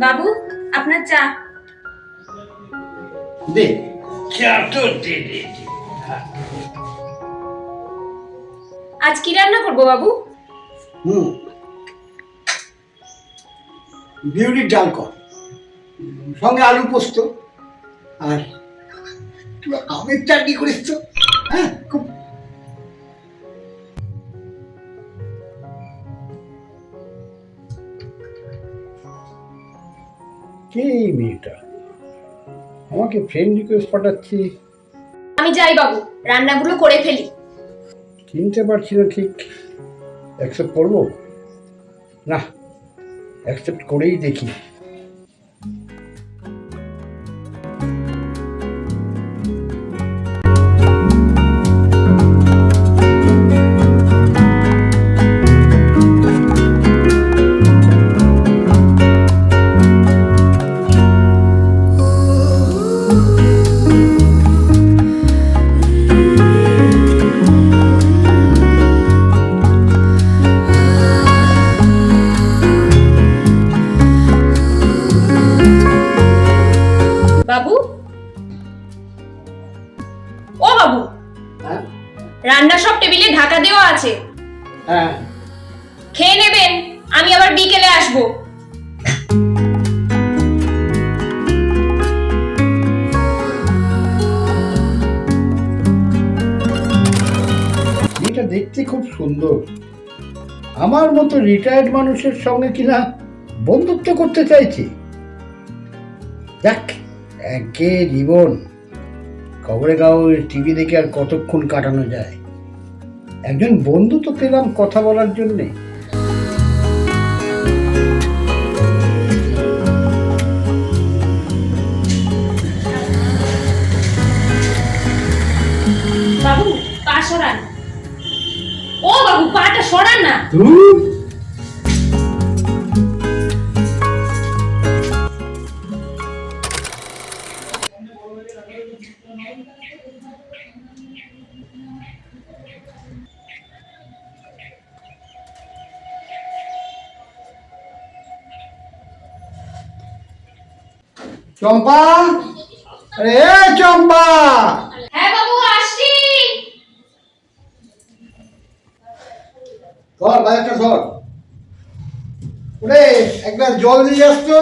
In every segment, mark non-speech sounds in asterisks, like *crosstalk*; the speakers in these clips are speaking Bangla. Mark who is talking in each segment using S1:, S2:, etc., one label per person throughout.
S1: বাবু আপনার চা।
S2: দে। চা তো দে দে।
S1: আজ কি রান্না করব বাবু?
S2: হুম। বিউলির ডাল কর। সঙ্গে আলু পোস্ত। আর তুই আমের চাটনি করিস তো? হ্যাঁ খুব কে এই মেয়েটা? আমাকে ফ্রেন্ড রিকোয়েস্ট পাঠাচ্ছি।
S1: আমি যাই বাবু রান্নাগুলো করে ফেলি।
S2: চিনতে পারছি না ঠিক। অ্যাকসেপ্ট করব? না অ্যাকসেপ্ট করেই দেখি। রিটায়ার্ড মানুষের সঙ্গে কিনা বন্ধুত্ব করতে চাইছি? যাক একে জীবন। খবরে কাগজ টিভি দেখে আর কতক্ষণ কাটানো যায়? একজন বন্ধু তো পেলাম কথা বলার জন্যে।
S1: বাবু পা সরান। ও বাবু পাটা সরান না।
S2: চম্পা? আরে এ চম্পা!
S1: হ্যাঁ বাবু আসছি।
S2: ধর বাজারটা ধর। ওরে এক গ্লাস জল দিয়ে আসতো।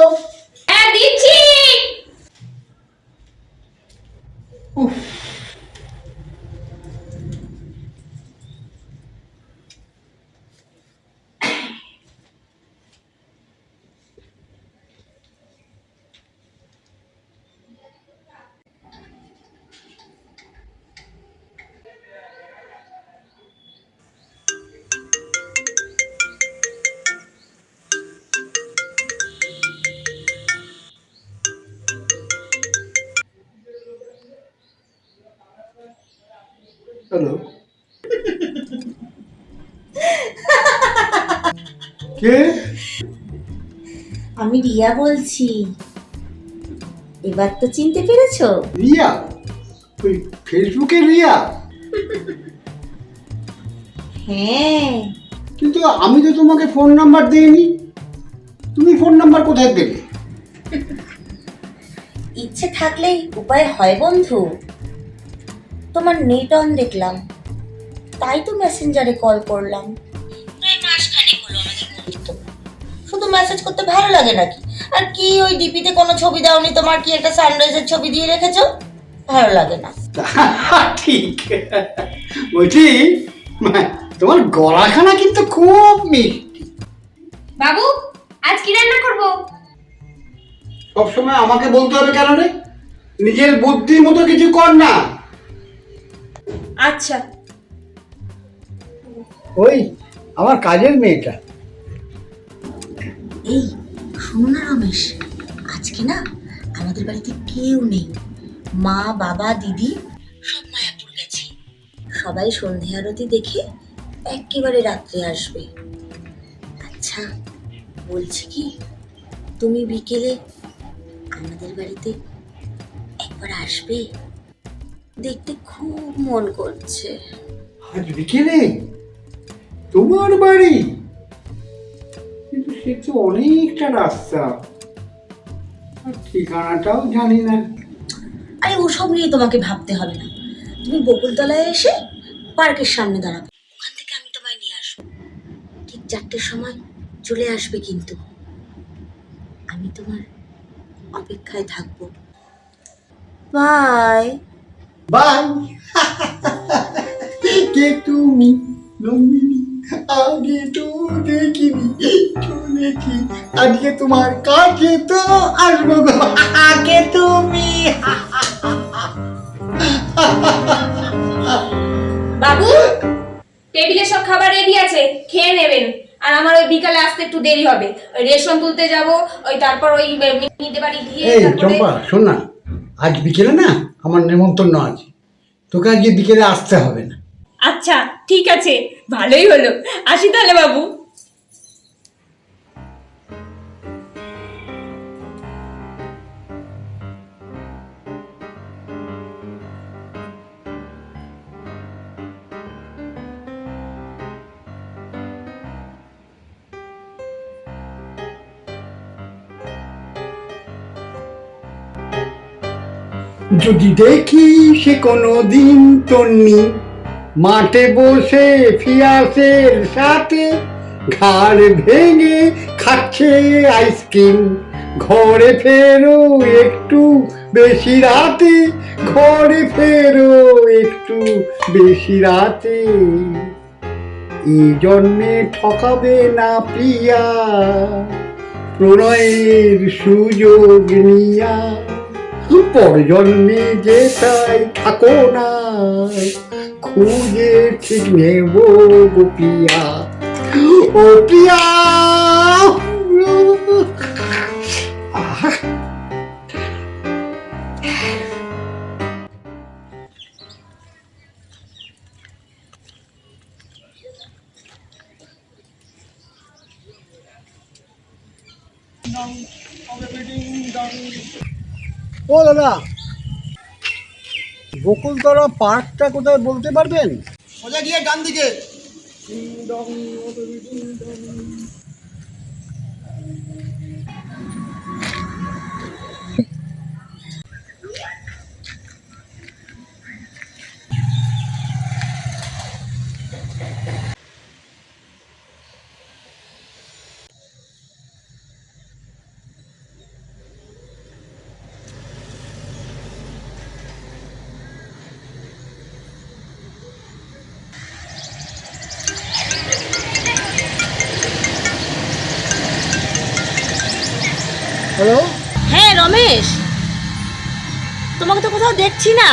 S3: আমি রিয়া বলছি। এবার তো চিনতে পেরেছ?
S2: রিয়া? ওই ফেসবুকে রিয়া?
S3: হ্যাঁ।
S2: কিন্তু আমি তো তোমাকে ফোন নাম্বার দিইনি। তুমি ফোন নাম্বার কোথায় পেলে?
S3: ইচ্ছে থাকলেই উপায় হয় বন্ধু। তোমার নেট অন দেখলাম। তাই তো মেসেঞ্জারে কল করলাম। শুধু মেসেজ করতে ভালো লাগে নাকি? আর কি ওই ডিপিতে কোনো ছবি দাওনি তোমার? কি একটা সানরাইজের ছবি দিয়ে রেখেছো? ভালো লাগে না। *laughs*
S2: ঠিক। বলছি তোমার গলাখানা কিন্তু খুব মিষ্টি।
S1: বাবু আজ কি রান্না করব?
S2: সবসময় আমাকে বলতে হবে কেন রে? নিজের বুদ্ধির মতো কিছু কর না।
S1: আচ্ছা।
S2: ওই আমার কাজের মেয়েটা।
S3: এই শোনো না রমেশ, আজকে না আমাদের বাড়িতে কেউ নেই। মা, বাবা, দিদি সব মায়াপুর গেছে। সবাই সন্ধে আরতি দেখে একেবারে রাত্রে আসবে। আচ্ছা বলছি কি, তুমি বিকেলে আমাদের বাড়িতে একবার আসবে? দেখতে খুব মন করছে।
S2: আজ বিকেলে? তোমার বাড়ি? কিন্তু অনেকটা রাস্তা। ঠিকানাটাও জানি না।
S3: আরে ওসব নিয়ে তোমাকে ভাবতে হবে না। তুমি বকুলতলায় এসে পার্কের সামনে দাঁড়াবে ওখান থেকে আমি তোমায় নিয়ে আসব। ঠিক চারটের সময় চলে আসবে কিন্তু। আমি তোমার অপেক্ষায় থাকব। বাই।
S2: বাই। *laughs* কে তুমি? নন্দিনী। আগে তো দেখিনি শুনেছি আজকে তোমার কাছে তো আসব গো। আগে তুমি।
S1: বাবু টেবিলে সব খাবার রেডি আছে খেয়ে নেবেন। আর আমার ওই বিকালে আসতে একটু দেরি হবে। ওই রেশন তুলতে যাব ওই তারপর ওই মিনিতে বাড়ি গিয়ে
S2: এই চম্পা শোন না। আজ বিকেলে না আমার নেমন্তন্ন আছে। তোকে আজকে বিকেলে আসতে হবে না।
S1: আচ্ছা ঠিক আছে ভালোই হলো। আসি তাহলে বাবু।
S2: যদি দেখি সে কোনো দিন তন্নি মাঠে বসে ফিয়াসের সাথে ঘাড় ভেঙে খাচ্ছে আইসক্রিম। ঘরে ফেরো একটু বেশি রাতে, ঘরে ফেরো একটু বেশি রাতে। এই জন্যে ঠকাবে না প্রিয়া, প্রণয়ের সুযোগ নিয়া। পরজন্মে যে তাই থাকো না। খুঁজে ঠিক নেব গো প্রিয়া ও প্রিয়া আহ, ও দাদা বকুলতলা পার্কটা কোথায় বলতে পারবেন?
S4: সোজা গিয়ে ডান দিকে।
S3: কোথাও দেখছি না।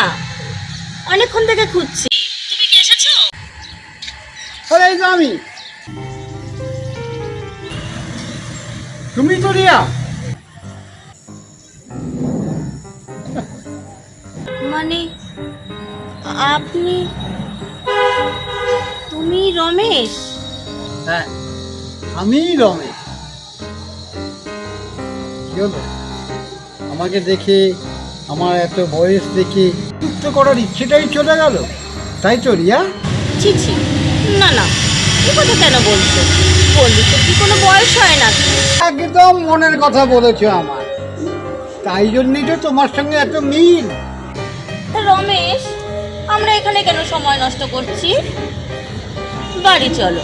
S3: অনেকক্ষণ থেকে খুঁজছি। তুমি কি এসেছ?
S2: আরে এই তো আমি। তুমি তো রিয়া।
S3: মানে আপনি তুমি রমেশ?
S2: হ্যাঁ আমি রমেশ। কি হলো? আমাকে দেখে আমার এত বয়স দেখে যুক্ত করার ইচ্ছেটাই চলে গেল। তাই তো রিয়া?
S3: ছি ছি না না এ কথা কেন বলছো? বন্ধুত্বের কি কোনো বয়স হয় না
S2: একদম মনের কথা বলেছ আমার। তাই জন্যই তো তোমার সঙ্গে এত মিল।
S3: তা রমেশ আমরা এখানে কেন সময় নষ্ট করছি? বাড়ি চলো।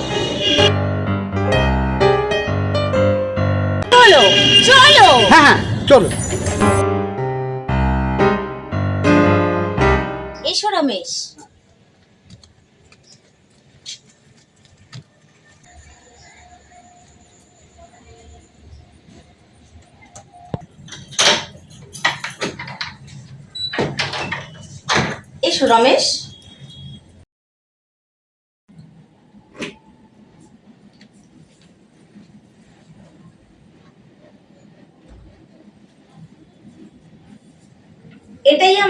S3: চলো চলো।
S2: হ্যাঁ হ্যাঁ চলো।
S3: এসো রমেশ। এসো রমেশ।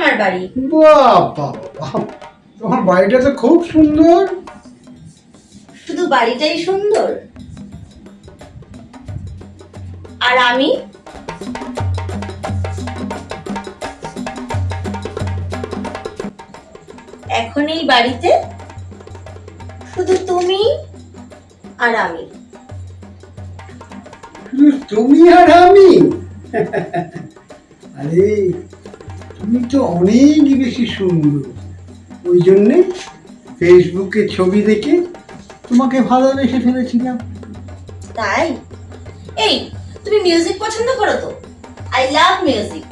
S3: আমার বাড়ি।
S2: বাবা তোমার বাড়িটা তো খুব সুন্দর।
S3: শুধু বাড়িটাই সুন্দর? আর আমি? এখন এই বাড়িতে শুধু তুমি আর আমি।
S2: শুধু তুমি আর আমি? আরে তুমি তো অনেক বেশি সুন্দর। ওই জন্যে ফেসবুকে ছবি দেখে তোমাকে ভালোবেসে ফেলেছিলাম।
S3: তাই? এই তুমি মিউজিক পছন্দ করো তো? আই লাভ মিউজিক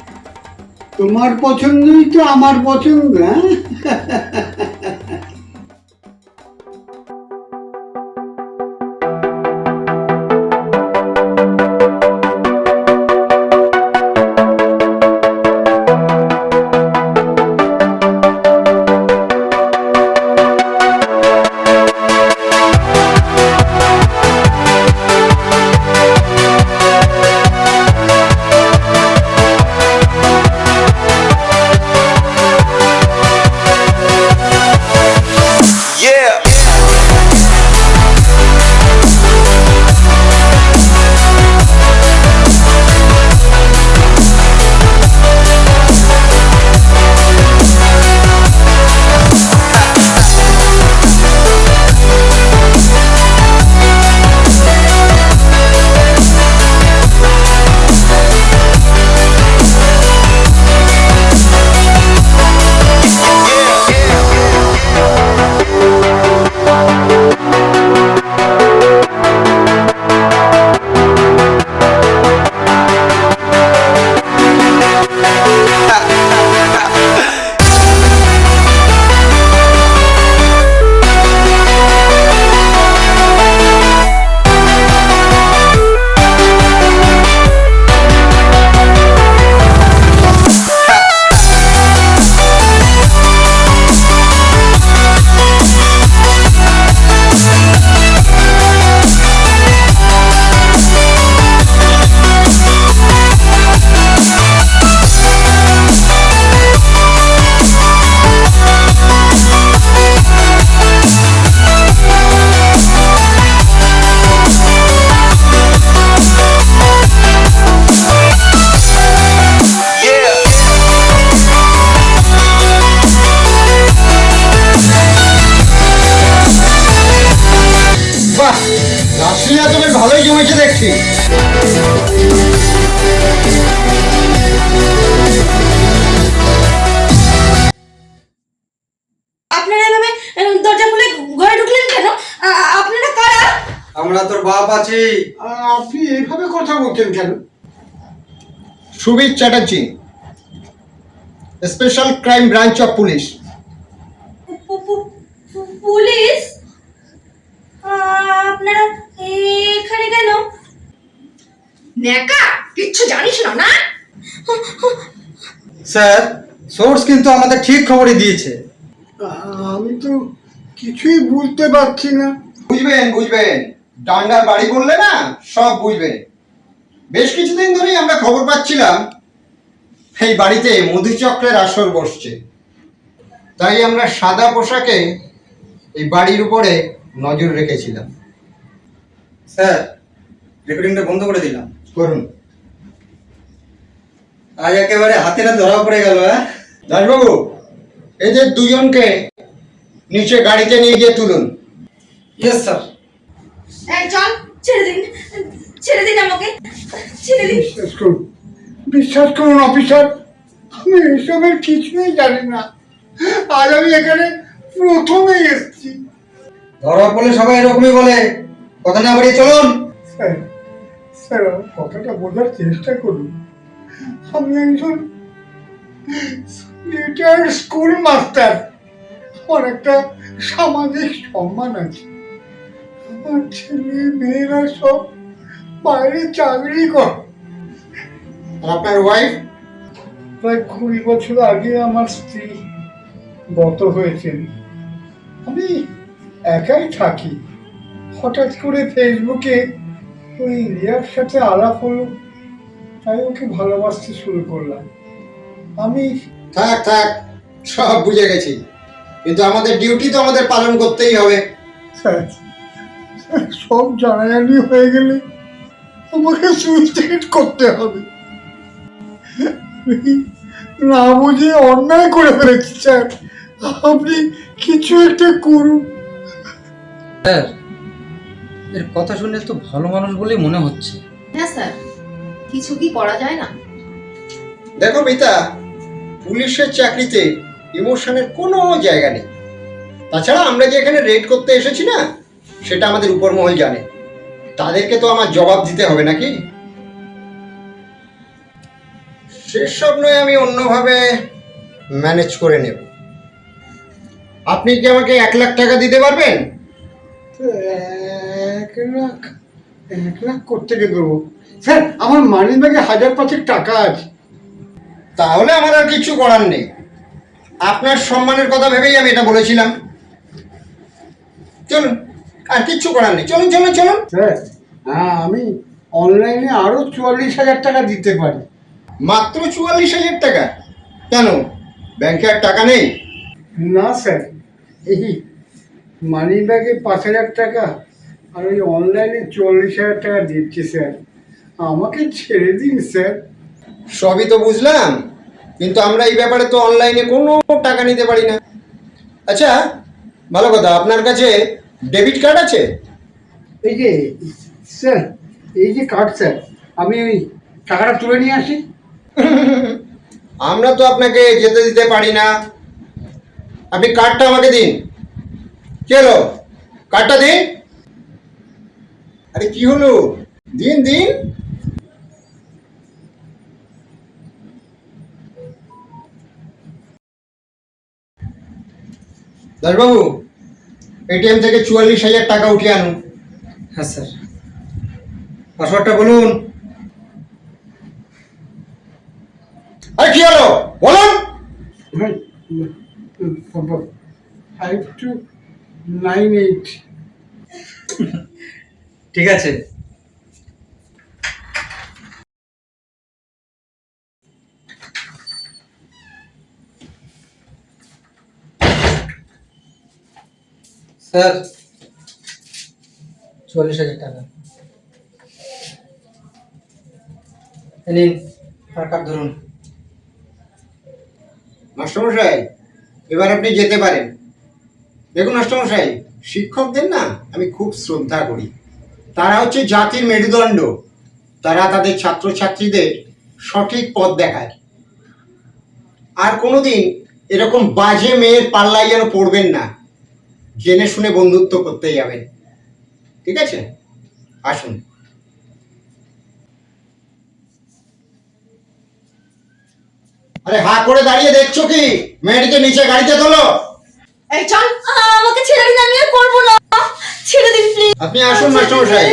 S2: তোমার পছন্দই তো আমার পছন্দ হ্যাঁ?
S5: আছি
S2: আপনি এইভাবে কথা বলছেন কেন?
S6: Subir Chatterjee special crime branch of police.
S3: Police? আপনারা এখানে কেন?
S1: ন্যাকা কিচ্ছু জানিস না না?
S5: স্যার সোর্স কিন্তু আমাদের ঠিক খবরই দিয়েছে।
S2: আমি তো কিছুই বুঝতে পারছি না।
S6: বুঝবেন বুঝবেন। ডান্ডার বাড়ি বললে না সব বুঝবে। বেশ কিছুদিন ধরেই আমরা খবর পাচ্ছিলাম এই বাড়িতে মধুচক্রের আসর বসছে। তাই আমরা সাদা পোশাকে এই বাড়ির উপরে নজর রেখেছিলাম।
S5: স্যার রেকর্ডিংটা বন্ধ করে দিলাম।
S6: করুন।
S5: আজ একেবারে হাতে না ধরা পড়ে গেল হ্যাঁ?
S6: দাসবাবু এদের দুজনকে নিচে গাড়িতে নিয়ে গিয়ে তুলুন।
S5: ইয়েস স্যার
S1: চল
S3: ছেড়ে দিন ছেড়ে দিন আমাকে ছেড়ে দিন।
S2: বিশ্বাস করুন বিশ্বাস করুন অফিসার। আমি এসবের কিছুই জানি না। আজ আমি এখানে প্রথমেই এসেছি।
S5: ধরা পড়লে সবাই এরকমই বলে। কথা না বাড়িয়ে চলুন।
S2: স্যার স্যার কথাটা বোঝার চেষ্টা করুন। আমি একজন রিটায়ার্ড স্কুল মাস্টার আমার একটা সামাজিক সম্মান আছে। আমার ছেলে মেয়েরা সব বাইরে চাকরি করে।
S6: আপনার ওয়াইফ
S2: প্রায় কুড়ি বছর আগে আমার স্ত্রী গত হয়েছেন। আমি একাই থাকি। হঠাৎ করে ফেসবুকে ওই রিয়ার সাথে আলাপ হলো তাই ওকে ভালোবাসতে শুরু করলাম। আমি
S6: থাক থাক সব বুঝে গেছি। কিন্তু আমাদের ডিউটি তো আমাদের পালন করতেই হবে।
S2: স্যার সব জানাজানি হয়ে গেলে আমাকে সুইসাইড করতে হবে। না বুঝে অন্যায় করে ফেলেছি স্যার। আপনি কিছু একটা করুন।
S5: স্যার এর কথা শুনে তো ভালো মানুষ বলেই মনে হচ্ছে।
S1: হ্যাঁ স্যার। কিছু কি করা যায় না?
S6: দেখো মিতা পুলিশের চাকরিতে ইমোশনের কোনো জায়গা নেই। তাছাড়া আমরা যে এখানে রেড করতে এসেছি না সেটা আমাদের উপর মহল জানে। তাদেরকে তো আমার জবাব দিতে হবে নাকি? সেসব নয় আমি অন্যভাবে ম্যানেজ করে নেব। আপনি কি আমাকে এক লাখ টাকা দিতে পারবেন?
S2: এক লাখ এক লাখ কোথেকে দেবো স্যার আমার মানি ব্যাগে হাজার পাঁচেক টাকা আছে।
S6: তাহলে আমার আর কিছু করার নেই। আপনার সম্মানের কথা ভেবেই আমি এটা বলেছিলাম। চলুন। আর কিচ্ছু করার নেই। চলুন চলুন চলুন।
S2: স্যার হ্যাঁ আমি অনলাইনে আরও চুয়াল্লিশ হাজার টাকা দিতে পারি।
S6: মাত্র চুয়াল্লিশ হাজার টাকা? কেন? ব্যাংকে আর টাকা নেই?
S2: না স্যার। এই মানি ব্যাগে পাঁচ হাজার টাকা আর ওই অনলাইনে চল্লিশ হাজার টাকা দিচ্ছি স্যার। আমাকে ছেড়ে দিন স্যার।
S6: সবই তো বুঝলাম। কিন্তু আমরা এই ব্যাপারে তো অনলাইনে কোনো টাকা নিতে পারি না। আচ্ছা ভালো কথা। আপনার কাছে ডেবিট কার্ড আছে?
S2: এই যে স্যার এই যে কার্ড স্যার আমি ওই টাকাটা তুলে নিয়ে আসি।
S6: আমরা তো আপনাকে যেতে দিতে পারি না। আপনি কার্ডটা আমাকে দিন। কি হলো? কার্ডটা দিন? আরে কি হলো? দিন দিন। দাসবাবু এটিএম থেকে চুয়াল্লিশ হাজার টাকা উঠিয়ে আনুন।
S5: হ্যাঁ স্যার। পাসওয়ার্ডটা বলুন।
S6: আরে কি হলো? বলুন।
S2: ফাইভ টু নাইন এইট
S5: ঠিক আছে। স্যার, চল্লিশ হাজার টাকা। নিন কার্ড ধরুন।
S6: মাস্টারমশাই, এবার আপনি যেতে পারেন। দেখুন মাস্টারমশাই, শিক্ষকদের না আমি খুব শ্রদ্ধা করি। তারা হচ্ছে জাতির মেরুদণ্ড। তারা তাদের ছাত্রছাত্রীদের সঠিক পথ দেখায়। আর কোনোদিন এরকম বাজে মেয়ের পাল্লায় যেন পড়বেন না। জেনে শুনে বন্ধুত্ব করতে যাবেন ঠিক আছে? আসুন। আরে হা করে দাঁড়িয়ে দেখছ কি? মেয়েটিকে নিচে গাড়িতে তোলো।
S1: এই চল।
S3: আমাকে ছেড়ে দিন আমি আর করব না। ছেড়ে দিন প্লিজ
S6: আপনি আসুন মাস্টারমশাই।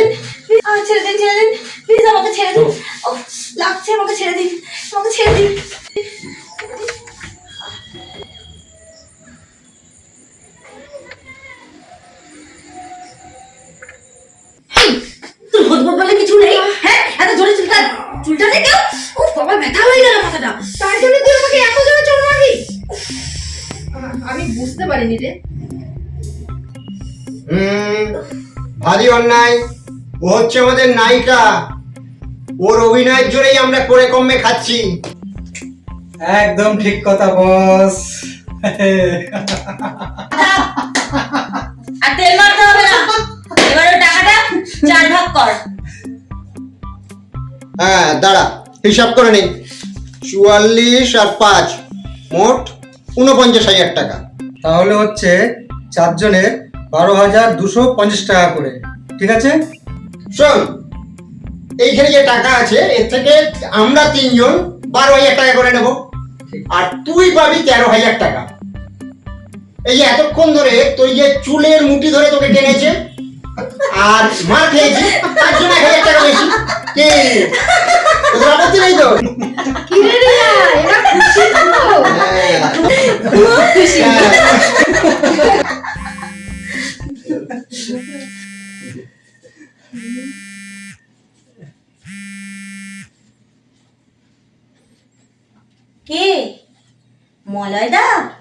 S3: ছেড়ে দিন ছেড়ে দিন প্লিজ আমাকে ছেড়ে দিন। লাগছে আমাকে ছেড়ে দিন। আমাকে ছেড়ে দিন। তোর হদবদ বলে কিছু নেই? হ্যাঁ? এত জোরে চুলটা চুলটা নেই কেউ ও বাবা ব্যথা হয়ে গেল মাথাটা। তার জন্য তুই আমাকে এত জোরে চোর মারলি?
S1: আমি বুঝতে পারিনি রে।
S6: হুম ভারী অন্যায়। ও হচ্ছে আমাদের নায়িকা। ওর অভিনয়ের জোরেই আমরা করে কমে খাচ্ছি।
S5: একদম ঠিক কথা বস।
S3: আর চার ভাগ কর।
S6: হ্যাঁ দাঁড়া হিসাব করে নিই চুয়াল্লিশ আর পাঁচ মোট উনপঞ্চাশ হাজার টাকা।
S5: তাহলে হচ্ছে চারজনের বারো হাজার দুশো পঞ্চাশ টাকা করে ঠিক আছে?
S6: শোন এইখানে যে টাকা আছে এর থেকে আমরা তিনজন বারো হাজার টাকা করে নেব। আর তুই পাবি তেরো হাজার টাকা। এই যে এতক্ষণ ধরে তুই যে চুলের মুঠি ধরে তোকে টেনেছে আর মার খেয়েছি। তার জন্য এক হাজার টাকা বেশি কি? তোদের আপত্তি নেই তো? হ্যাঁ।
S3: কে? মলয়দা? নতুন